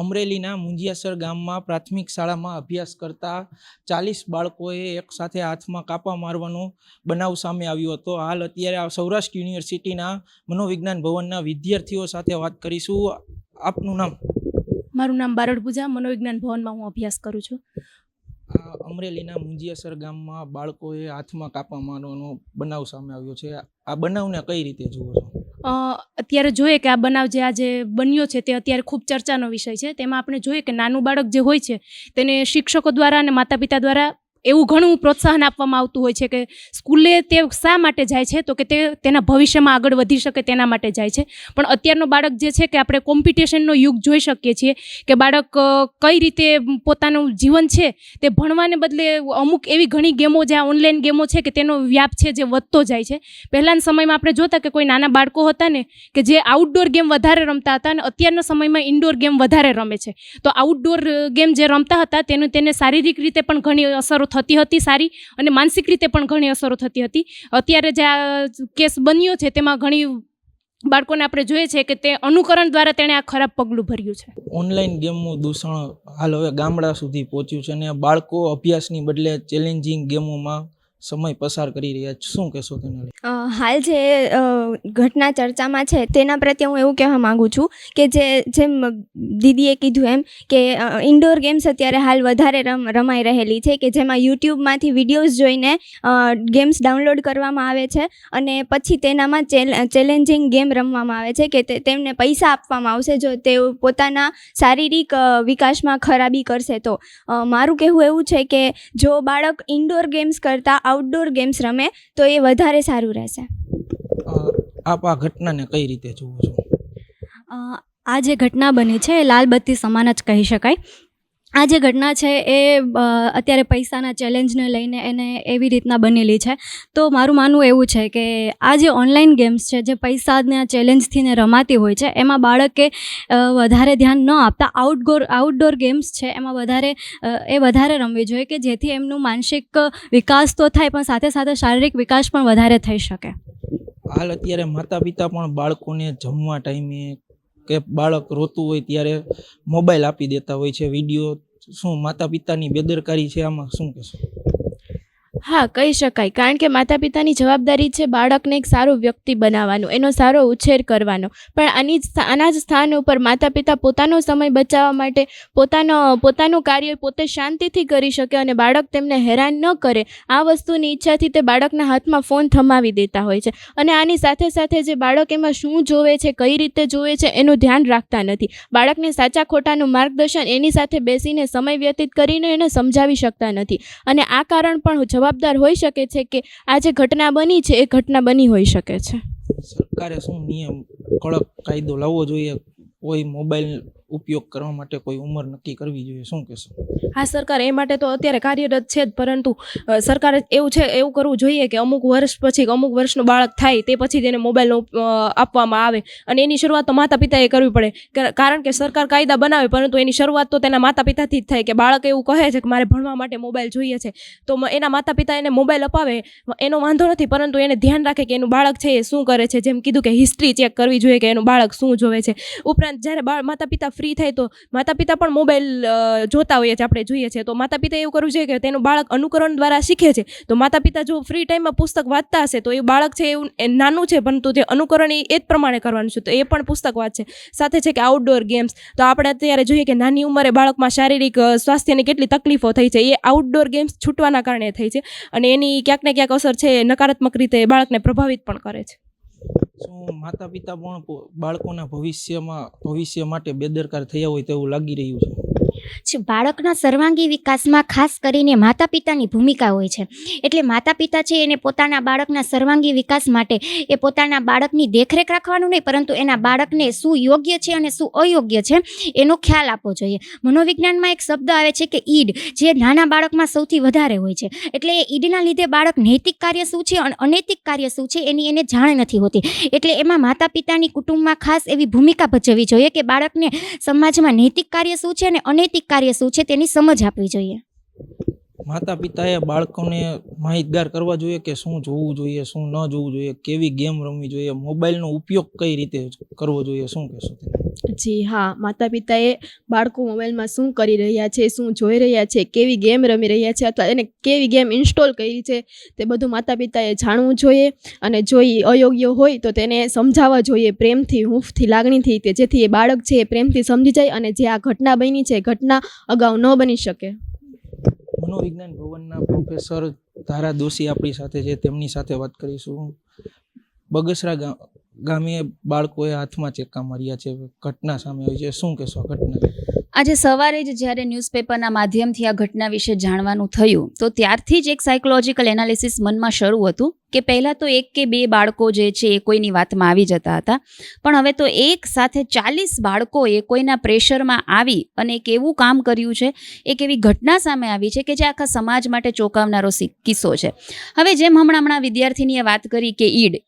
અમરેલીના મુંજિયાસર ગામમાં પ્રાથમિક શાળામાં અભ્યાસ કરતા ચાલીસ બાળકોએ એક સાથે હાથમાં કાપા મારવાનો બનાવ સામે આવ્યો હતો. હાલ અત્યારે સૌરાષ્ટ્ર યુનિવર્સિટીના મનોવિજ્ઞાન ભવનના વિદ્યાર્થીઓ સાથે વાત કરીશું. આપનું નામ? મારું નામ બારડ પૂજા મનોવિજ્ઞાન ભવનમાં હું અભ્યાસ કરું છું. આ અમરેલીના મુંજિયાસર ગામમાં બાળકોએ હાથમાં કાપા મારવાનો બનાવ સામે આવ્યો છે. આ બનાવને કઈ રીતે જુઓ છો? અત્યારે જોઈએ કે આ બનાવ જે આજે બન્યો છે તે અત્યારે ખૂબ ચર્ચાનો વિષય છે. તેમાં આપણે જોઈએ કે નાનું બાળક જે હોય છે તેને શિક્ષકો દ્વારા અને માતા પિતા દ્વારા એવું ઘણું પ્રોત્સાહન આપવામાં આવતું હોય છે કે સ્કૂલે તે શા માટે જાય છે? તો કે તે તેના ભવિષ્યમાં આગળ વધી શકે તેના માટે જાય છે. પણ અત્યારનો બાળક જે છે કે આપણે કોમ્પિટિશનનો યુગ જોઈ શકીએ છીએ કે બાળક કઈ રીતે પોતાનું જીવન છે તે ભણવાને બદલે અમુક એવી ઘણી ગેમો જે આ ઓનલાઈન ગેમો છે કે તેનો વ્યાપ છે જે વધતો જાય છે. પહેલાંના સમયમાં આપણે જોતા કે કોઈ નાના બાળકો હતા ને કે જે આઉટડોર ગેમ વધારે રમતા હતા અને અત્યારના સમયમાં ઇન્ડોર ગેમ વધારે રમે છે. તો આઉટડોર ગેમ જે રમતા હતા તેનું તેને શારીરિક રીતે પણ ઘણી અસરો થતી હતી સારી અને માનસિક રીતે પણ ઘણી અસરો થતી હતી. અત્યારે જે આ કેસ બન્યો છે તેમાં ઘણી બાળકોને આપણે જોઈએ છે કે તે અનુકરણ દ્વારા તેણે આ ખરાબ પગલું ભર્યું છે. ઓનલાઈન ગેમનું દૂષણ હાલ હવે ગામડા સુધી પહોંચ્યું છે અને બાળકો અભ્યાસની બદલે ચેલેન્જિંગ ગેમોમાં સમય પસાર કરી રહ્યા છે? શું કહેશો તેને હાલ જે ઘટના ચર્ચામાં છે તેના પ્રત્યે હું એવું કહેવા માગું છું કે જે, જેમ દીદીએ કીધું એમ કે ઇન્ડોર ગેમ્સ અત્યારે હાલ વધારે રમ, રમાઈ રહેલી છે કે જેમાં યુટ્યુબમાંથી વિડીયોઝ જોઈને ગેમ્સ ડાઉનલોડ કરવામાં આવે છે અને પછી તેનામાં ચેલેન્જિંગ ગેમ રમવામાં આવે છે કે તેમને પૈસા આપવામાં આવશે જો તેઓ પોતાના શારીરિક વિકાસમાં ખરાબી કરશે તો. મારું કહેવું એવું છે કે જો બાળક ઇન્ડોર ગેમ્સ કરતાં આઉટડોર ગેમ્સ રમે તો એ વધારે સારું રહેશે. આપ આ ઘટનાને કઈ રીતે જુઓ છો? આ જે ઘટના બની છે એ લાલ બત્તી સમાન જ કહી શકાય. આ જે ઘટના છે એ અત્યારે પૈસાના ચેલેન્જને લઈને એને એવી રીતના બનેલી છે. તો મારું માનવું એવું છે કે આ જે ઓનલાઈન ગેમ્સ છે, જે પૈસાના ચેલેન્જથી ને રમાતી હોય છે, એમાં બાળકે વધારે ધ્યાન ન આપતા આઉટડોર આઉટડોર ગેમ્સ છે, એમાં વધારે એ વધારે રમવી જોઈએ કે જેથી એમનું માનસિક વિકાસ તો થાય, પણ સાથે સાથે શારીરિક વિકાસ પણ વધારે થઈ શકે. હાલ અત્યારે માતા પિતા પણ બાળકોને જમવા ટાઈમે કે બાળક રોતું હોય ત્યારે મોબાઈલ આપી દેતા હોય છે, વીડિયો શું માતા પિતાની બેદરકારી છે આમાં શું કહેશો? હા, કહી શકાય. કારણ કે માતા પિતાની જવાબદારી છે બાળકને એક સારો વ્યક્તિ બનાવવાનું, એનો સારો ઉછેર કરવાનો. પણ આની આના જ સ્થાન ઉપર માતા પિતા પોતાનો સમય બચાવવા માટે પોતાનો, પોતાનું કાર્ય પોતે શાંતિથી કરી શકે અને બાળક તેમને હેરાન ન કરે, આ વસ્તુની ઈચ્છાથી તે બાળકના હાથમાં ફોન થમાવી દેતા હોય છે. અને આની સાથે સાથે જે બાળક એમાં શું જોવે છે, કઈ રીતે જોવે છે, એનું ધ્યાન રાખતા નથી. બાળકને સાચા ખોટાનું માર્ગદર્શન એની સાથે બેસીને સમય વ્યતીત કરીને એને સમજાવી શકતા નથી. અને આ કારણ પણ જવાબદાર હોઈ શકે છે કે આ જે ઘટના બની છે, એ ઘટના બની હોઈ શકે છે? સરકારે શું નિયમ, કડક કાયદો લાવવો જોઈએ? કોઈ મોબાઈલ ઉપયોગ કરવા માટે કોઈ ઉંમર નક્કી કરવી જોઈએ? શું કહેશો? હા, સરકાર, એ માટે તો અત્યારે કાર્યરત છે જ, પરંતુ સરકારે એવું છે, એવું કરવું જોઈએ કે અમુક વર્ષ પછી, અમુક વર્ષનું બાળક થાય, તે પછી તેને મોબાઈલનો આપવામાં આવે. અને એની શરૂઆત તો માતા પિતાએ કરવી પડે. કાર- કારણ કે સરકાર કાયદા બનાવે, પરંતુ એની શરૂઆત તો તેના માતા પિતાથી જ થાય કે બાળક એવું કહે છે કે મારે ભણવા માટે મોબાઈલ જોઈએ છે. તો એના માતા પિતા એને મોબાઈલ અપાવે એનો વાંધો નથી, પરંતુ એને ધ્યાન રાખે કે એનું બાળક છે એ શું કરે છે. જેમ કીધું કે હિસ્ટ્રી ચેક કરવી જોઈએ કે એનું બાળક શું જોવે છે. ઉપરાંત જ્યારે માતા પિતા ફ્રી થાય તો માતા પિતા પણ મોબાઈલ જોતા હોઈએ છીએ આપણે જોઈએ છીએ તો માતા પિતા એવું કરવું જોઈએ કે તેનું બાળક અનુકરણ દ્વારા શીખે છે. તો માતા પિતા જો ફ્રી ટાઈમમાં પુસ્તક વાંચતા હશે તો એ બાળક છે એવું નાનું છે, પરંતુ જે અનુકરણ એ જ પ્રમાણે કરવાનું છે. તો એ પણ પુસ્તક વાંચે. સાથે છે કે આઉટડોર ગેમ્સ તો આપણે અત્યારે જોઈએ કે નાની ઉંમરે બાળકમાં શારીરિક સ્વાસ્થ્યની કેટલી તકલીફો થઈ છે. એ આઉટડોર ગેમ્સ છૂટવાના કારણે થઈ છે અને એની ક્યાંક ને ક્યાંક અસર છે નકારાત્મક રીતે બાળકને પ્રભાવિત પણ કરે છે. શું માતા પિતા પણ બાળકોના ભવિષ્યમાં, ભવિષ્ય માટે બેદરકાર થયા હોય તેવું લાગી રહ્યું છે? છે. બાળકના સર્વાંગી વિકાસમાં ખાસ કરીને માતા પિતાની ભૂમિકા હોય છે. એટલે માતા પિતા છે એને પોતાના બાળકના સર્વાંગી વિકાસ માટે એ પોતાના બાળકની દેખરેખ રાખવાનું નહીં, પરંતુ એના બાળકને શું યોગ્ય છે અને શું અયોગ્ય છે એનો ખ્યાલ આપવો જોઈએ. મનોવિજ્ઞાનમાં એક શબ્દ આવે છે કે ઈડ, જે નાના બાળકમાં સૌથી વધારે હોય છે. એટલે એ ઈડના લીધે બાળક નૈતિક કાર્ય શું છે અને અનૈતિક કાર્ય શું છે એની એને જાણ નથી હોતી. એટલે એમાં માતા પિતાની કુટુંબમાં ખાસ એવી ભૂમિકા ભજવવી જોઈએ કે બાળકને સમાજમાં નૈતિક કાર્ય શું છે અને અનૈતિક કાર્ય શું છે તેની સમજ આપવી જોઈએ. માતા પિતાએ બાળકોને માહિતગાર કરવા જોઈએ કે શું જોવું જોઈએ, શું ન જોવું જોઈએ, કેવી ગેમ રમવી જોઈએ, મોબાઈલનો ઉપયોગ કઈ રીતે કરવો જોઈએ, શું કહેશો જી હા માતા પિતાએ બાળકો મોબાઈલમાં શું કરી રહ્યા છે શું જોઈ રહ્યા છે કેવી ગેમ રમી રહ્યા છે અથવા એને કેવી ગેમ ઇન્સ્ટોલ કરી છે તે બધું માતા પિતાએ જાણવું જોઈએ અને જો એ અયોગ્ય હોય તો તેને સમજાવવા જોઈએ પ્રેમથી હૂંફથી લાગણીથી તે જેથી એ બાળક છે એ પ્રેમથી સમજી જાય અને જે આ ઘટના બની છે ઘટના અગાઉ ન બની શકે. મનોવિજ્ઞાન ભવનના પ્રોફેસર ધારા દોશી આપણી સાથે છે તેમની સાથે વાત કરીશું. બગસરા ગા- ગામે બાળકોએ હાથમાં ચેક્કા માર્યા છે. ઘટના સામે આવી છે. શું કહેશો ઘટના? આજે સવારે જ જ્યારે ન્યૂઝપેપરના માધ્યમથી આ ઘટના વિશે જાણવાનું થયું, તો ત્યારથી જ એક સાયકોલોજીકલ એનાલિસિસ મનમાં શરૂ હતું. કે પહેલાં તો એક કે બે બાળકો જે છે એ કોઈની વાતમાં આવી જતા હતા. પણ હવે તો એક સાથે ચાલીસ બાળકોએ કોઈના પ્રેશરમાં આવી અને એક એવું કામ કર્યું છે, એક એવી ઘટના સામે આવી છે કે જે આખા સમાજ માટે ચોંકાવનારો કિસ્સો છે. હવે જેમ હમણાં હમણાં વિદ્યાર્થીનીએ વાત કરી કે ઈડ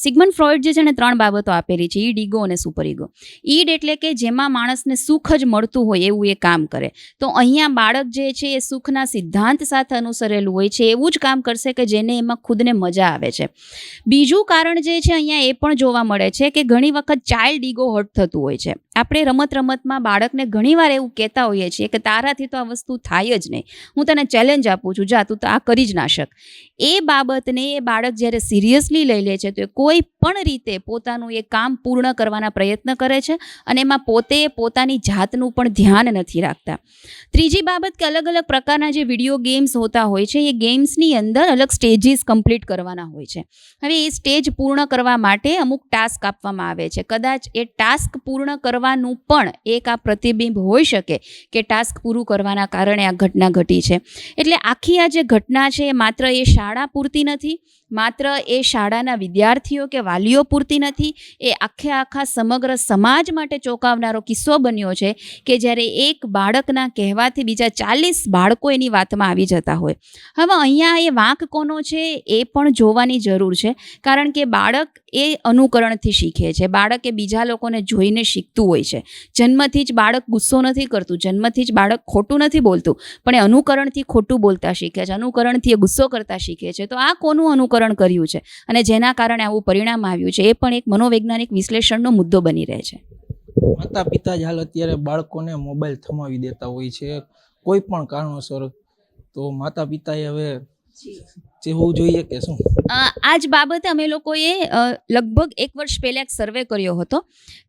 સિગમન ફ્રોઇડ જે છે ને ત્રણ બાબતો આપેલી છે, ઈડ, ઈગો અને સુપર ઈગો. ઈડ એટલે કે જેમાં માણસને સુખ જ મળતું હોય એવું એ કામ કરે. તો અહીંયા બાળક જે છે એ સુખના સિદ્ધાંત સાથે અનુસરેલું હોય છે, એવું જ કામ કરશે કે જેને એમાં ખુદને મજા આવે છે. બીજું કારણ જે છે અહીંયા એ પણ જોવા મળે છે કે ઘણી વખત ચાઇલ્ડ ઈગો હર્ટ થતું હોય છે. આપણે રમત રમતમાં બાળકને ઘણીવાર એવું કહેતા હોઈએ છીએ કે તારાથી તો આ વસ્તુ થાય જ નહીં. હું તને ચેલેન્જ આપું છું. જા, તું તો આ કરી જ ના શક. એ બાબતને એ બાળક જ્યારે સિરિયસલી લઈ લે છે તો એ કોઈ પણ રીતે પોતાનું એ કામ પૂર્ણ કરવાના પ્રયત્ન કરે છે અને એમાં પોતે પોતાની જાતનું પણ ધ્યાન નથી રાખતા. ત્રીજી બાબત કે અલગ અલગ પ્રકારના જે વીડિયો ગેમ્સ હોતા હોય છે એ ગેમ્સની અંદર અલગ સ્ટેજીસ કમ્પ્લીટ કરવાના હોય છે. હવે એ સ્ટેજ પૂર્ણ કરવા માટે અમુક ટાસ્ક આપવામાં આવે છે. કદાચ એ ટાસ્ક પૂર્ણ કરવાનું પણ એક આ પ્રતિબિંબ હોઈ શકે કે ટાસ્ક પૂરું કરવાના કારણે આ ઘટના ઘટી છે. એટલે આખી આ જે ઘટના છે એ માત્ર એ શાળા પૂરતી નથી, માત્ર એ શાળાના વિદ્યાર્થીઓ કે વાલીઓ પૂરતી નથી, એ આખે આખા સમગ્ર સમાજ માટે ચોંકાવનારો કિસ્સો બન્યો છે કે જ્યારે એક બાળકના કહેવાથી બીજા ચાલીસ બાળકો એની વાતમાં આવી જતા હોય. હવે અહીંયા એ વાંક કોનો છે એ પણ જોવાની જરૂર છે, કારણ કે બાળક એ અનુકરણથી શીખે છે. બાળક એ બીજા લોકોને જોઈને શીખતું હોય છે. જન્મથી જ બાળક ગુસ્સો નથી કરતું જન્મથી જ બાળક ખોટું નથી બોલતું પણ એ અનુકરણથી ખોટું બોલતા શીખે છે અનુકરણથી એ ગુસ્સો કરતા શીખે છે. તો આ કોનું અનુકરણ કર્યું છે? અને જેના કારણે આવું પરિણામ આવ્યું છે એ પણ એક મનોવૈજ્ઞાનિક વિશ્લેષણનો મુદ્દો બની રહે છે. માતા પિતા જ હાલ અત્યારે બાળકોને મોબાઈલ થમાવી દેતા હોય છે કોઈ પણ કારણોસર. તો માતા પિતાએ હવે જેવું જોઈએ કે શું? આ જ બાબતે અમે લોકોએ લગભગ એક વર્ષ પહેલાં એક સર્વે કર્યો હતો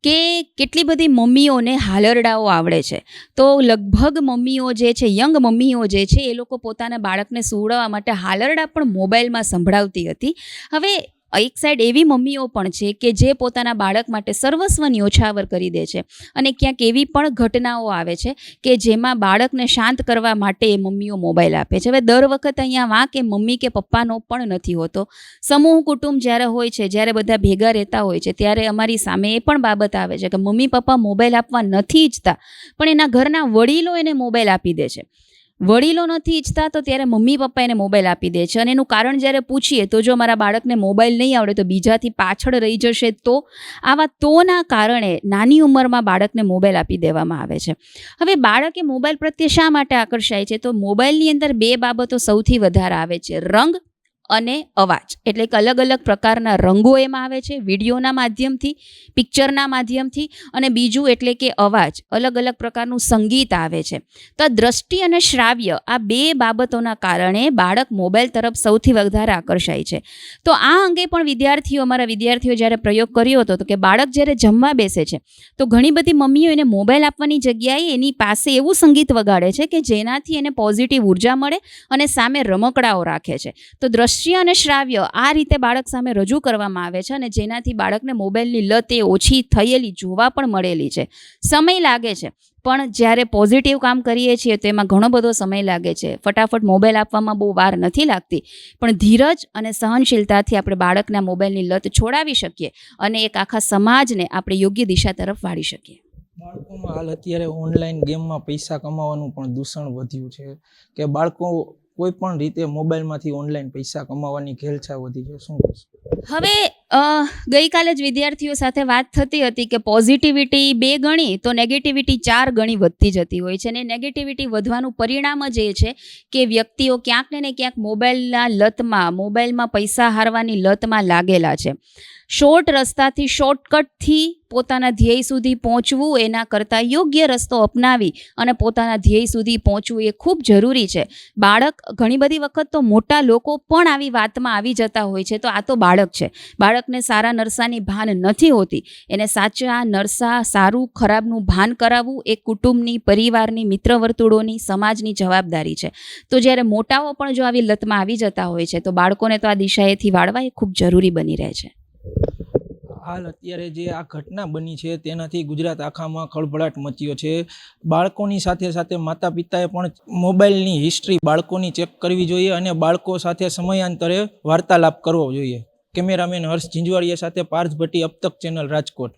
કે કેટલી બધી મમ્મીઓને હાલરડાઓ આવડે છે. તો લગભગ મમ્મીઓ જે છે, યંગ મમ્મીઓ જે છે, એ લોકો પોતાના બાળકને સુવડાવવા માટે હાલરડા પણ મોબાઈલમાં સંભળાવતી હતી. હવે એક સાઈડ એવી મમ્મીઓ પણ છે કે જે પોતાના બાળક માટે સર્વસ્વ ન્યોછાવર કરી દે છે. અને ક્યાંક એવી પણ ઘટનાઓ આવે છે કે જેમાં બાળકને શાંત કરવા માટે એ મમ્મીઓ મોબાઈલ આપે છે. હવે દર વખત અહીંયા વાં કે મમ્મી કે પપ્પાનો પણ નથી હોતો. સમૂહ કુટુંબ જ્યારે હોય છે, જ્યારે બધા ભેગા રહેતા હોય છે, ત્યારે અમારી સામે એ પણ બાબત આવે છે કે મમ્મી પપ્પા મોબાઈલ આપવા નથી ઈચ્છતા, પણ એના ઘરના વડીલો એને મોબાઈલ આપી દે છે. વડીલો નથી ઈચ્છતા, તો ત્યારે મમ્મી પપ્પા એને મોબાઈલ આપી દે છે. અને એનું કારણ જ્યારે પૂછીએ, તો જો મારા બાળકને મોબાઈલ નહીં આવડે, તો બીજાથી પાછળ રહી જશે, તો આવા તોના કારણે નાની ઉંમરમાં બાળકને મોબાઈલ આપી દેવામાં આવે છે. હવે બાળકે મોબાઈલ પ્રત્યે શા માટે આકર્ષાય છે? તો મોબાઈલની અંદર બે બાબતો સૌથી વધારે આવે છે. રંગ અને અવાજ. એટલે કે અલગ અલગ પ્રકારના રંગો એમાં આવે છે, વિડીયોના માધ્યમથી, પિક્ચરના માધ્યમથી અને બીજું એટલે કે અવાજ. અલગ અલગ પ્રકારનું સંગીત આવે છે. તો દ્રષ્ટિ અને શ્રાવ્ય આ બે બાબતોના કારણે બાળક મોબાઈલ તરફ સૌથી વધારે આકર્ષાય છે. તો આ અંગે પણ વિદ્યાર્થીઓ, અમારા વિદ્યાર્થીઓ જ્યારે પ્રયોગ કર્યો હતો, તો કે બાળક જ્યારે જમવા બેસે છે, તો ઘણી બધી મમ્મીઓ એને મોબાઈલ આપવાની જગ્યાએ એની પાસે એવું સંગીત વગાડે છે કે જેનાથી એને પોઝિટિવ ઊર્જા મળે અને સામે રમકડાઓ રાખે છે. તો દ્રશ્ય અને શ્રાવ્ય આ રીતે બાળક સામે રજૂ કરવામાં આવે છે અને જેનાથી બાળકને મોબાઈલની લત એ ઓછી થયેલી, જોવા પણ મળેલી છે. સમય લાગે છે, પણ જ્યારે પોઝિટિવ કામ કરીએ છીએ તો એમાં ઘણો બધો સમય લાગે છે. ફટાફટ મોબાઈલ આપવામાં બહુ વાર નથી લાગતી, પણ ધીરજ અને સહનશીલતાથી આપણે બાળકના મોબાઈલની લત છોડાવી શકીએ અને એક આખા સમાજને આપણે યોગ્ય દિશા તરફ વાળી શકીએ. બાળકોમાં હાલ અત્યારે ઓનલાઈન ગેમમાં પૈસા કમાવાનું પણ દૂષણ વધ્યું છે. કે બાળકો કોઈ પણ રીતે મોબાઈલમાંથી ઓનલાઈન પૈસા કમાવાની ઘેલછા વધી છે, શું કહેશો? હવે ગઈકાલે જ વિદ્યાર્થીઓ સાથે વાત થતી હતી કે પોઝિટિવિટી બે ગણી તો નેગેટિવિટી ચાર ગણી વધતી જતી હોય છે અને નેગેટિવિટી વધવાનું પરિણામ જ એ છે કે વ્યક્તિઓ ક્યાંક ને ક્યાંક મોબાઈલના લતમાં, મોબાઈલમાં પૈસા હારવાની લતમાં લાગેલા છે. શોર્ટ રસ્તાથી શોર્ટકટથી પોતાના ધ્યેય સુધી પહોંચવું, એના કરતાં યોગ્ય રસ્તો અપનાવી અને પોતાના ધ્યેય સુધી પહોંચવું એ ખૂબ જરૂરી છે. બાળક ઘણી બધી વખત તો મોટા લોકો પણ આવી વાતમાં આવી જતા હોય છે, તો આ તો બાળક છે. બાળકને સારા નરસાની ભાન નથી હોતી. એને સાચા નરસા, સારું, ખરાબનું ભાન કરાવવું એ કુટુંબની, પરિવારની મિત્ર વર્તુળોની સમાજની જવાબદારી છે. તો જ્યારે મોટાઓ પણ જો આવી લતમાં આવી જતા હોય છે, તો બાળકોને તો આ દિશાએથી વાળવા એ ખૂબ જરૂરી બની રહે છે. હાલ અત્યારે જે આ ઘટના બની છે તેનાથી ગુજરાત આખામાં ખળભળાટ મચ્યો છે. બાળકોની સાથે સાથે માતા પિતાએ પણ મોબાઈલની હિસ્ટ્રી બાળકોની ચેક કરવી જોઈએ અને બાળકો સાથે સમયાંતરે વાર્તાલાપ કરવો જોઈએ. કેમેરામેન હર્ષ ઝીંઝવાડિયા સાથે પાર્થ ભટ્ટી અબતક ચેનલ રાજકોટ.